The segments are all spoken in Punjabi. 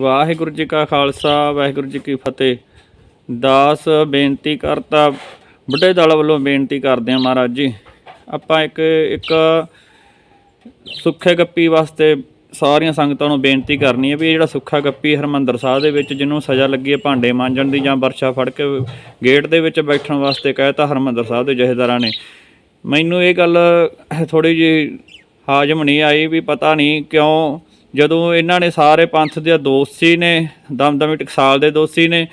ਵਾਹਿਗੁਰੂ ਜੀ ਕਾ ਖਾਲਸਾ, ਵਾਹਿਗੁਰੂ ਜੀ ਕੀ ਫਤਿਹ। ਦਾਸ ਬੇਨਤੀ ਕਰਤਾ, ਬੁੱਢੇ ਦਲ ਵੱਲੋਂ ਬੇਨਤੀ ਕਰਦੇ ਹਾਂ ਮਹਾਰਾਜ ਜੀ। ਆਪਾਂ ਇੱਕ ਇੱਕ ਸੁੱਖੇ ਗੱਪੀ ਵਾਸਤੇ ਸਾਰੀਆਂ ਸੰਗਤਾਂ ਨੂੰ ਬੇਨਤੀ ਕਰਨੀ ਹੈ ਵੀ ਇਹ ਜਿਹੜਾ ਸੁੱਖਾ ਗੱਪੀ ਹਰਮੰਦਰ ਸਾਹਿਬ ਦੇ ਵਿੱਚ ਜਿਹਨੂੰ ਸਜ਼ਾ ਲੱਗੀ ਹੈ ਭਾਂਡੇ ਮਾਂਜਣ ਦੀ ਜਾਂ ਵਰਸ਼ਾ ਫੜ ਕੇ ਗੇਟ ਦੇ ਵਿੱਚ ਬੈਠਣ ਵਾਸਤੇ ਕਹਿਤਾ ਹਰਮੰਦਰ ਸਾਹਿਬ ਦੇ ਜਹੇਦਾਰਾਂ ਨੇ। ਮੈਨੂੰ ਇਹ ਗੱਲ ਥੋੜੀ ਜਿਹੀ ਹਾਜ਼ਮ ਨਹੀਂ ਆਈ ਵੀ ਪਤਾ ਨਹੀਂ ਕਿਉਂ ਜਦੋਂ ਇਹਨਾਂ ਨੇ ਸਾਰੇ ਪੰਥ ਦੇ ਦੋਸ਼ੀ ਨੇ, ਦਮਦਮੀ ਟਕਸਾਲ ਦੇ ਦੋਸ਼ੀ ਨੇ,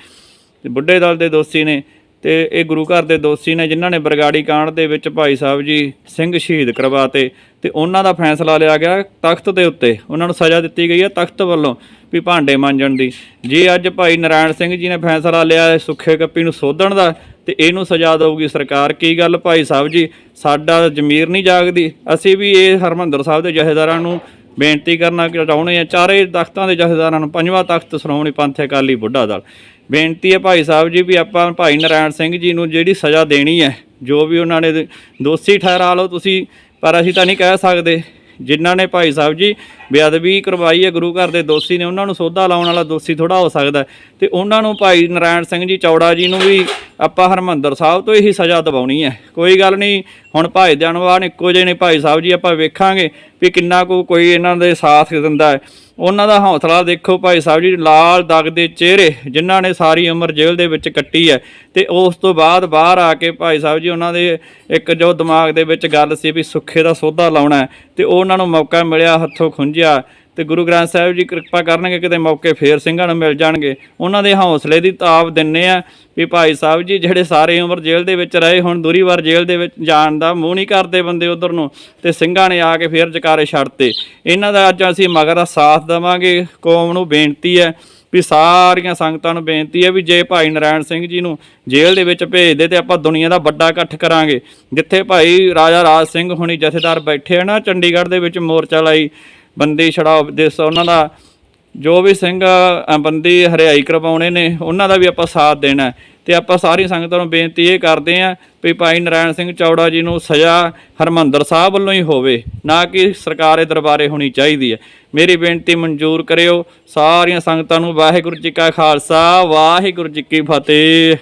ਤੇ ਬੁੱਢੇ ਦਲ ਦੇ ਦੋਸ਼ੀ ਨੇ, ਤੇ ਇਹ ਗੁਰੂ ਘਰ ਦੇ ਦੋਸ਼ੀ ਨੇ ਜਿਨ੍ਹਾਂ ਨੇ ਬਰਗਾੜੀ ਕਾਂਡ ਦੇ ਵਿੱਚ ਭਾਈ ਸਾਹਿਬ ਜੀ ਸਿੰਘ ਸ਼ਹੀਦ ਕਰਵਾਤੇ, ਤੇ ਉਹਨਾਂ ਦਾ ਫੈਸਲਾ ਲਿਆ ਗਿਆ ਤਖਤ ਦੇ ਉੱਤੇ। ਉਹਨਾਂ ਨੂੰ ਸਜ਼ਾ ਦਿੱਤੀ ਗਈ ਹੈ ਤਖਤ ਵੱਲੋਂ ਵੀ ਭਾਂਡੇ ਮਾਂਜਣ ਦੀ। ਜੇ ਅੱਜ ਭਾਈ ਨਰਾਇਣ ਸਿੰਘ ਜੀ ਨੇ ਫੈਸਲਾ ਲਿਆ ਸੁੱਖੇ ਕੱਪੀ ਨੂੰ ਸੋਧਣ ਦਾ, ਤੇ ਇਹਨੂੰ ਸਜ਼ਾ ਦੇਊਗੀ ਸਰਕਾਰ, ਕੀ ਗੱਲ ਭਾਈ ਸਾਹਿਬ ਜੀ? ਸਾਡਾ ਜ਼ਮੀਰ ਨਹੀਂ ਜਾਗਦੀ। ਅਸੀਂ ਵੀ ਇਹ ਹਰਮੰਦਰ ਸਾਹਿਬ ਦੇ ਜਹੇਦਾਰਾਂ ਨੂੰ ਬੇਨਤੀ ਕਰਨਾ ਚਾਹੁੰਦੇ ਆ, ਚਾਰੇ ਤਖਤਾਂ ਦੇ ਜਥੇਦਾਰਾਂ ਨੂੰ ਪੰਜਵਾਂ ਤਖਤ ਸ਼੍ਰੋਮਣੀ ਪੰਥ ਅਕਾਲੀ ਬੁੱਢਾ ਦਲ। ਬੇਨਤੀ ਹੈ ਭਾਈ ਸਾਹਿਬ ਜੀ ਵੀ ਆਪਾਂ ਭਾਈ ਨਰਾਇਣ ਸਿੰਘ ਜੀ ਨੂੰ ਜਿਹੜੀ ਸਜ਼ਾ ਦੇਣੀ ਹੈ, ਜੋ ਵੀ ਉਹਨਾਂ ਨੇ ਦੋਸ਼ੀ ਠਹਿਰਾ ਲਓ ਤੁਸੀਂ, ਪਰ ਅਸੀਂ ਤਾਂ ਨਹੀਂ ਕਹਿ ਸਕਦੇ। ਜਿਨ੍ਹਾਂ ਨੇ ਭਾਈ ਸਾਹਿਬ ਜੀ ਬੇਅਦਬੀ ਕਰਵਾਈ ਹੈ, ਗੁਰੂ ਘਰ ਦੇ ਦੋਸ਼ੀ ਨੇ, ਉਹਨਾਂ ਨੂੰ ਸੋਧਾ ਲਾਉਣ ਵਾਲਾ ਦੋਸ਼ੀ ਥੋੜਾ ਹੋ ਸਕਦਾ ਹੈ। ਤੇ ਉਹਨਾਂ ਨੂੰ ਭਾਈ ਨਰਾਇਣ ਸਿੰਘ ਜੀ ਚੌੜਾ ਜੀ ਨੂੰ ਵੀ ਆਪਾਂ ਹਰਮੰਦਰ ਸਾਹਿਬ ਤੋਂ ਇਹੀ ਸਜ਼ਾ ਦਿਵਾਉਣੀ ਹੈ। ਕੋਈ ਗੱਲ ਨਹੀਂ, ਹੁਣ ਭਾਈ ਜਾਨਵਾਨ ਇੱਕੋ ਜਿਹੇ ਨੇ, ਭਾਈ ਸਾਹਿਬ ਜੀ ਆਪਾਂ ਵੇਖਾਂਗੇ ਵੀ ਕਿੰਨਾ ਕੁ ਕੋਈ ਇਹਨਾਂ ਦੇ ਸਾਥ ਦਿੰਦਾ ਹੈ। ਉਹਨਾਂ ਦਾ ਹੌਸਲਾ ਦੇਖੋ ਭਾਈ ਸਾਹਿਬ ਜੀ, ਲਾਲ ਦਗ ਦੇ ਚਿਹਰੇ ਜਿਨ੍ਹਾਂ ਨੇ ਸਾਰੀ ਉਮਰ ਜੇਲ੍ਹ ਦੇ ਵਿੱਚ ਕੱਟੀ ਹੈ। ਤੇ ਉਸ ਤੋਂ ਬਾਅਦ ਬਾਹਰ ਆ ਕੇ ਭਾਈ ਸਾਹਿਬ ਜੀ, ਉਹਨਾਂ ਦੇ ਇੱਕ ਜੋ ਦਿਮਾਗ ਦੇ ਵਿੱਚ ਗੱਲ ਸੀ ਵੀ ਸੁੱਖੇ ਦਾ ਸੋਧਾ ਲਾਉਣਾ ਹੈ। ਤੇ ਉਹ ਉਹਨਾਂ ਨੂੰ ਮੌਕਾ ਮਿਲਿਆ ਹੱਥੋਂ ਖੁੰਝ ਖੁੰਝਿਆ ਤੇ ਗੁਰੂ ਗ੍ਰੰਥ ਸਾਹਿਬ ਜੀ ਕਿਰਪਾ ਕਰਨਗੇ ਕਿਤੇ ਮੌਕੇ ਫੇਰ ਸਿੰਘਾਂ ਨੂੰ ਮਿਲ ਜਾਣਗੇ। ਉਹਨਾਂ ਦੇ ਹੌਸਲੇ ਦੀ ਤਾਪ ਦਿੰਨੇ ਆ ਵੀ ਭਾਈ ਸਾਹਿਬ ਜੀ ਜਿਹੜੇ ਸਾਰੇ ਉਮਰ ਜੇਲ੍ਹ ਦੇ ਵਿੱਚ ਰਹੇ, ਹੁਣ ਦੂਰੀ ਵਾਰ ਜੇਲ੍ਹ ਦੇ ਵਿੱਚ ਜਾਣ ਦਾ ਮੂੰਹ ਨਹੀਂ ਕਰਦੇ ਬੰਦੇ ਉਧਰ ਨੂੰ ਤੇ ਸਿੰਘਾਂ ਨੇ ਆ ਕੇ ਫੇਰ ਜਕਾਰੇ ਛੱਡਤੇ। ਇਹਨਾਂ ਦਾ ਅੱਜ ਅਸੀਂ ਮਗਰ ਦਾ ਸਾਥ ਦੇਵਾਂਗੇ। ਕੌਮ ਨੂੰ ਬੇਨਤੀ ਹੈ ਵੀ ਸਾਰੀਆਂ ਸੰਗਤਾਂ ਨੂੰ ਬੇਨਤੀ ਹੈ ਵੀ ਜੇ ਭਾਈ ਨਰਾਇਣ ਸਿੰਘ ਜੀ ਨੂੰ ਜੇਲ੍ਹ ਦੇ ਵਿੱਚ ਭੇਜਦੇ ਤੇ ਆਪਾਂ ਦੁਨੀਆ ਦਾ ਵੱਡਾ ਇਕੱਠ ਕਰਾਂਗੇ। ਜਿੱਥੇ ਭਾਈ ਰਾਜਾ ਰਾਜ ਸਿੰਘ ਹੁਣੀ ਜਥੇਦਾਰ ਬੈਠੇ ਆ ਨਾ, ਚੰਡੀਗੜ੍ਹ ਦੇ ਵਿੱਚ ਮੋਰਚਾ ਲਾਈ ਬੰਦੀ ਛੜਾਓ ਦੇ ਉਹਨਾਂ ਦਾ ਜੋ ਵੀ ਸਿੰਘ ਬੰਦੀ ਹਰਿਆਈ ਕਰਵਾਉਣੇ ਨੇ, ਉਹਨਾਂ ਦਾ ਵੀ ਆਪਾਂ ਸਾਥ ਦੇਣਾ ਹੈ। ਤੇ ਆਪਾਂ ਸਾਰੀ ਸੰਗਤਾਂ ਨੂੰ ਬੇਨਤੀ ਇਹ ਕਰਦੇ ਆਂ ਵੀ ਭਾਈ ਨਰਾਇਣ ਸਿੰਘ ਚੌੜਾ ਜੀ ਨੂੰ ਸਜ਼ਾ ਹਰਮੰਦਰ ਸਾਹਿਬ ਵੱਲੋਂ ਹੀ ਹੋਵੇ, ਨਾ ਕਿ ਸਰਕਾਰੇ ਦਰਬਾਰੇ ਹੋਣੀ ਚਾਹੀਦੀ ਹੈ ਮੇਰੀ ਬੇਨਤੀ ਮਨਜ਼ੂਰ ਕਰਿਓ, ਸਾਰੀਆਂ ਸੰਗਤਾਂ ਨੂੰ ਵਾਹਿਗੁਰੂ ਜੀ ਕਾ ਖਾਲਸਾ, ਵਾਹਿਗੁਰੂ ਜੀ ਕੀ ਫਤਿਹ